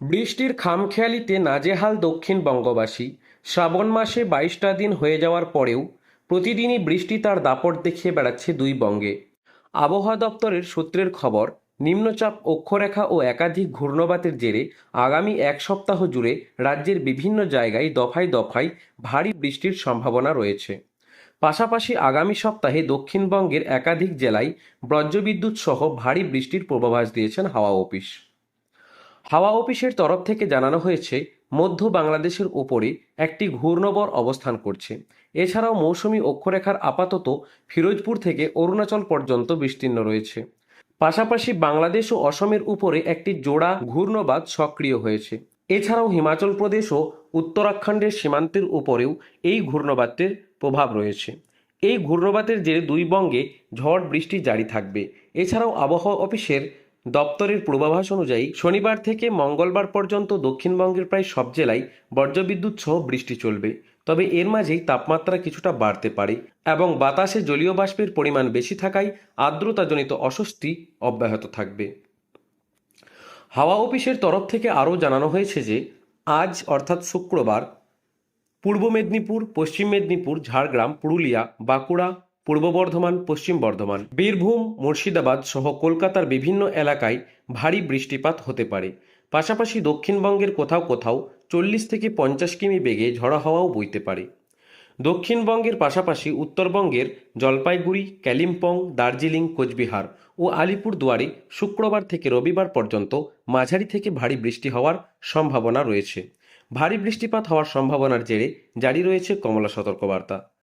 বৃষ্টির খামখেয়ালিতে নাজেহাল দক্ষিণবঙ্গবাসী শ্রাবণ মাসে বাইশটা দিন হয়ে যাওয়ার পরেও প্রতিদিনই বৃষ্টি তার দাপট দেখিয়ে বেড়াচ্ছে দুই বঙ্গে। আবহাওয়া দপ্তরের সূত্রের খবর, নিম্নচাপ অক্ষরেখা ও একাধিক ঘূর্ণবাতের জেরে আগামী এক সপ্তাহ জুড়ে রাজ্যের বিভিন্ন জায়গায় দফায় দফায় ভারী বৃষ্টির সম্ভাবনা রয়েছে। পাশাপাশি আগামী সপ্তাহে দক্ষিণবঙ্গের একাধিক জেলায় বজ্রবিদ্যুৎ সহ ভারী বৃষ্টির পূর্বাভাস দিয়েছেন হাওয়া অফিস। হাওয়া অফিসের তরফ থেকে জানানো হয়েছে, মধ্য বাংলাদেশের ওপরে একটি ঘূর্ণবর অবস্থান করছে। এছাড়াও মৌসুমি অক্ষরেখার আপাতত ফিরোজপুর থেকে অরুণাচল পর্যন্ত বিস্তীর্ণ রয়েছে। পাশাপাশি বাংলাদেশ ও অসমের উপরে একটি জোড়া ঘূর্ণবাদ সক্রিয় হয়েছে। এছাড়াও হিমাচল প্রদেশ ও উত্তরাখণ্ডের সীমান্তের উপরেও এই ঘূর্ণবাতের প্রভাব রয়েছে। এই ঘূর্ণবাতের জেরে দুই বঙ্গে ঝড় বৃষ্টি জারি থাকবে। এছাড়াও আবহাওয়া অফিসের দপ্তরের পূর্বাভাস অনুযায়ী শনিবার থেকে মঙ্গলবার পর্যন্ত দক্ষিণবঙ্গের প্রায় সব জেলায় বজ্রবিদ্যুৎ সহ বৃষ্টি চলবে। তবে এর মাঝেই তাপমাত্রা কিছুটা বাড়তে পারে এবং বাতাসে জলীয় বাষ্পের পরিমাণ বেশি থাকায় আর্দ্রতাজনিত অস্বস্তি অব্যাহত থাকবে। হাওয়া অফিসের তরফ থেকে আরও জানানো হয়েছে যে, আজ অর্থাৎ শুক্রবার, পূর্ব মেদিনীপুর, পশ্চিম মেদিনীপুর, ঝাড়গ্রাম, পুরুলিয়া, বাঁকুড়া পূর্ব বর্ধমান, পশ্চিম বর্ধমান, বীরভূম, মুর্শিদাবাদ সহ কলকাতার বিভিন্ন এলাকায় ভারী বৃষ্টিপাত হতে পারে। পাশাপাশি দক্ষিণবঙ্গের কোথাও কোথাও চল্লিশ থেকে পঞ্চাশ কিমি বেগে ঝড়ো হাওয়াও বইতে পারে। দক্ষিণবঙ্গের পাশাপাশি উত্তরবঙ্গের জলপাইগুড়ি, কালিম্পং, দার্জিলিং, কোচবিহার ও আলিপুরদুয়ারে শুক্রবার থেকে রবিবার পর্যন্ত মাঝারি থেকে ভারী বৃষ্টি হওয়ার সম্ভাবনা রয়েছে। ভারী বৃষ্টিপাত হওয়ার সম্ভাবনার জেরে জারি রয়েছে কমলা সতর্কবার্তা।